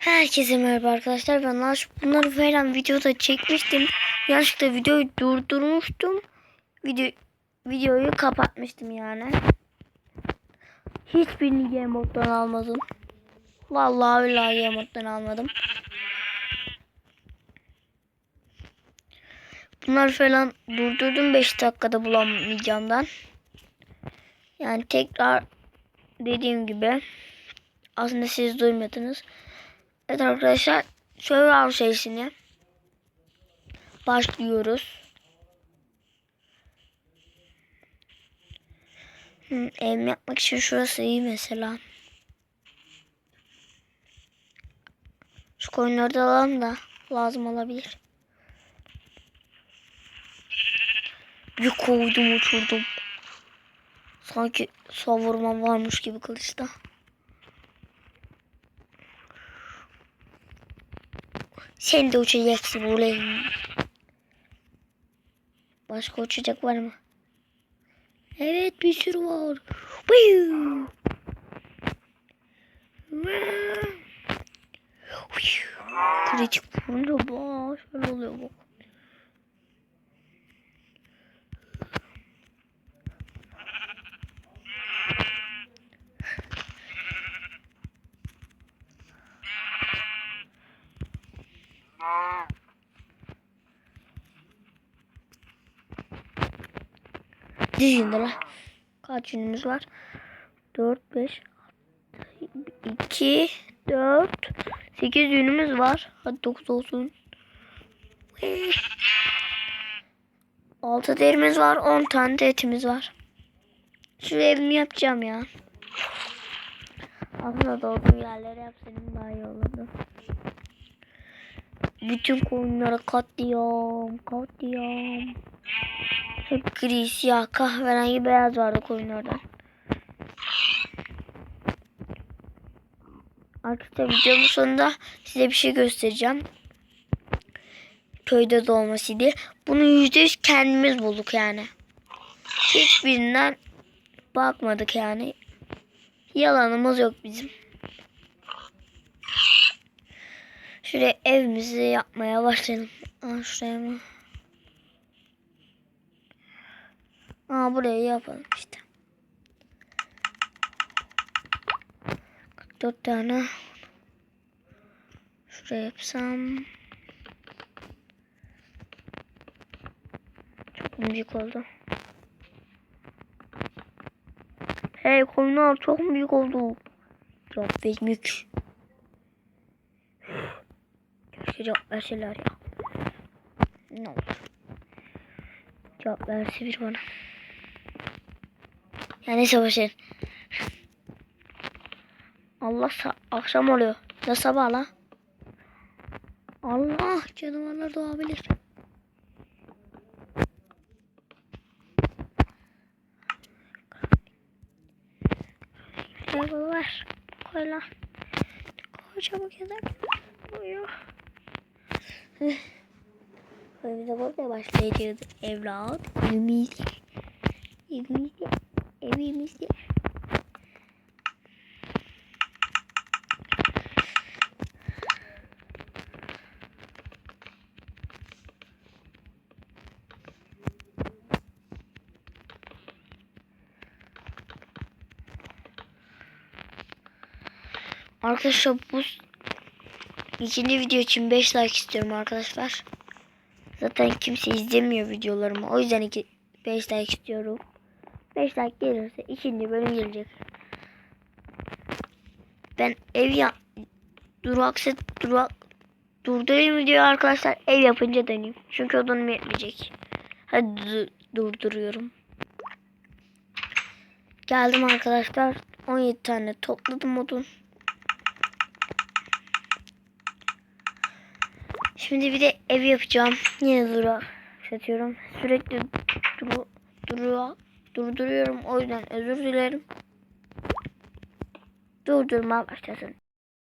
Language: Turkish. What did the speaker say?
Herkese merhaba arkadaşlar. Ben Naş. Bunları falan videoda çekmiştim. Yanlışlıkla videoyu durdurmuştum. Video videoyu kapatmıştım yani. Hiçbirini game moddan almadım. Vallahi billahi game moddan almadım. Bunları falan durdurdum 5 dakikada bulamayacağımdan. Yani tekrar dediğim gibi aslında siz duymadınız. Evet arkadaşlar Survival serisine başlıyoruz. Hmm, ev yapmak için şurası iyi mesela. Şu koyunları da alalım da lazım olabilir. Bir koydum uçurdum. Sanki savurmam varmış gibi kılıçta. Sen de uçacaksın ulan. Başka uçacak var mı? Evet bir sürü var. Kritik vurunca bak şöyle oluyor bak. Dizinde lan. Kaç yünümüz var? 4, 5, 2, 4, 8 yünümüz var. Hadi 9 olsun. 6 derimiz var. 10 tane de etimiz var. Şu evimi yapacağım ya. Aslında doğduğum yerlere yapsaydım daha iyi olurdu. Bütün koyunlara katliam, katliam. Hep gri, siyah, kahverengi, beyaz vardı koyunlardan. Arkadaşlar videomun sonunda size bir şey göstereceğim. Köyde doğmasıydı. Bunu yüzde yüz kendimiz bulduk yani. Hiçbirinden bakmadık yani. Yalanımız yok bizim. Şuraya evimizi yapmaya başlayalım. Aa, şuraya mı? Aa burayı yapalım işte. 44 tane. Şuraya yapsam. Çok büyük oldu. Hey koyunlar çok büyük oldu. Çok büyük. Keşke cevap verseler ya. Ne olur. Cevap verse bir bana. Ya neyse boşver. Allah akşam oluyor. Ya sabah la. Allah canavarlar doğabilir. Koy var. Koy lan. Koy çabuk yazar. Koyuyor. Koy bize burada başlayacağız evlat. Evimizde. Evimizde. Evimizde. Arkadaşlar bu ikinci video için 5 like istiyorum arkadaşlar. Zaten kimse izlemiyor videolarımı. O yüzden 2 5 like istiyorum. 5 like gelirse ikinci bölüm gelecek. Ben ev ya duraksa durak durdurayım videoyu arkadaşlar. Ev yapınca deneyim. Çünkü odunum yetmeyecek. Hadi du- durduruyorum. Geldim arkadaşlar. 17 tane topladım odun. Şimdi bir de ev yapacağım. Yine dura satıyorum. Sürekli duru, duru, durduruyorum. O yüzden özür dilerim. Durdurma başlasın.